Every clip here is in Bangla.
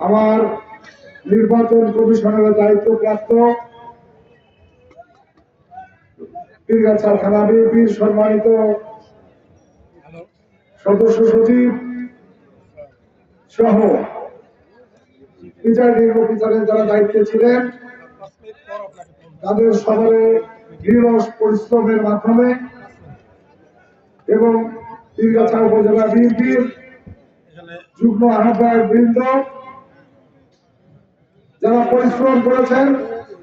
আমার নির্বাচন কমিশনের দায়িত্বপ্রাপ্ত পীরগাছা থানা বিএনপির সম্মানিত সদস্য সচিব সহ প্রিজাইডিং অফিসারের যারা দায়িত্বে ছিলেন, তাদের সবারে দৃঢ় পরিশ্রমের মাধ্যমে এবং পীরগাছা উপজেলা বিএনপির যুগ্ম আহ্বায়ক বৃন্দ যারা পরিশ্রম করেছেন,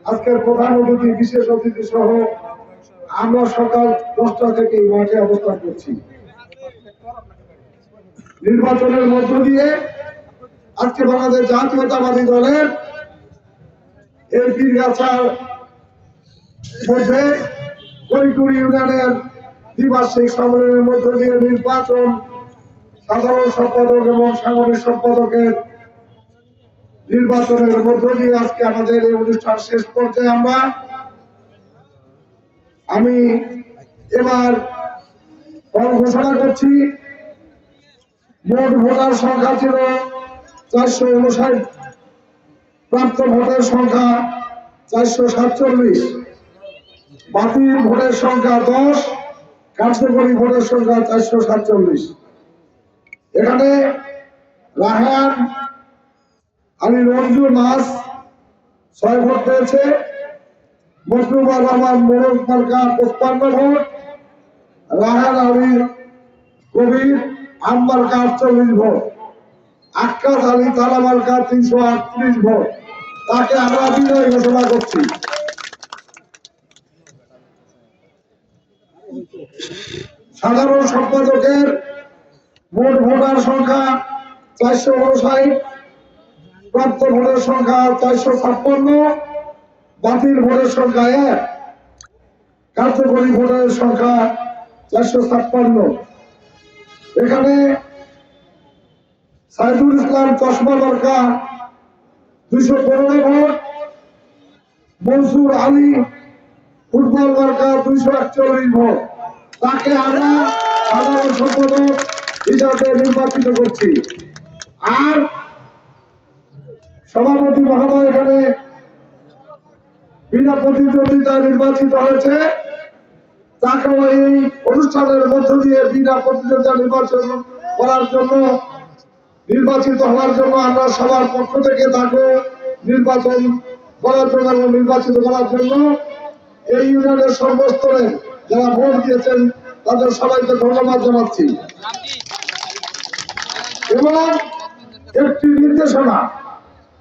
আজকের প্রধান অতিথি, বিশেষ অতিথি সহ আমরা সকাল দশটা থেকে এই মাঠে অবস্থান করছি। নির্বাচনের মধ্য দিয়ে আজকে বাংলাদেশ জাতীয়তাবাদী দলের এই পীরগাছার মধ্যে কৈকুড়ি ইউনিয়নের দ্বিবার্ষিক সম্মেলনের মধ্য দিয়ে নির্বাচন সাধারণ সম্পাদক এবং সাংগঠনিক সম্পাদকের নির্বাচনের মধ্য দিয়ে আজকে আমাদের এই অনুষ্ঠান শেষ পর্যায়ে আমরা, আমি এবার ফল ঘোষণা করছি, মোট ভোটার সংখ্যা ছিল চারশো উনষাট, প্রাপ্ত ভোটের সংখ্যা চারশো সাতচল্লিশ। বাতিল ভোটের সংখ্যা দশ, কার্যকরী ভোটের সংখ্যা চারশো সাতচল্লিশ। এখানে রাহান আলী রঞ্জু মাস ছয় ভোট পেয়েছে। মসরুমা রহমান মোরক মার্কা পঁচপান্ন ভোট রাহান আলী কবির আম মার্কা আটচল্লিশ ভোট। আক্কাস আলী, তালা মার্কা, তিনশো আটত্রিশ ভোট। তাকে আমরা বিজয় ঘোষণা করছি। সাধারণ সম্পাদকের মোট ভোটার সংখ্যা চারশো উনষাট। প্রাপ্ত ভোটের সংখ্যা চারশো ছাপ্পান্ন, বাতিল ভোটের সংখ্যা এক, কার্যকরী ভোটের সংখ্যা চারশো ছাপ্পান্ন। এখানে সাইদুল ইসলাম চশমা মার্কা দুইশো পনেরো ভোট। মনসুর আলী ফুটবল দরকার, দুইশো একচল্লিশ ভোট। তাকে আমরা সাধারণ সম্পাদক হিসাবে নির্বাচিত করছি। আর সভাপতি মহোদয় এখানে বিনা প্রতিদ্বন্দ্বিতা নির্বাচিত হয়েছে। তাকেও এই অনুষ্ঠানের মধ্য দিয়ে বিনা প্রতিদ্বন্দ্বিতা নির্বাচন করার জন্য, নির্বাচিত হওয়ার জন্য আমরা সবার পক্ষ থেকে তাকে নির্বাচন করার জন্য এবং নির্বাচিত করার জন্য এই ইউনিয়নের সর্বস্তরে যারা ভোট দিয়েছেন, তাদের সবাইকে ধন্যবাদ জানাচ্ছি। এবং একটি নির্দেশনা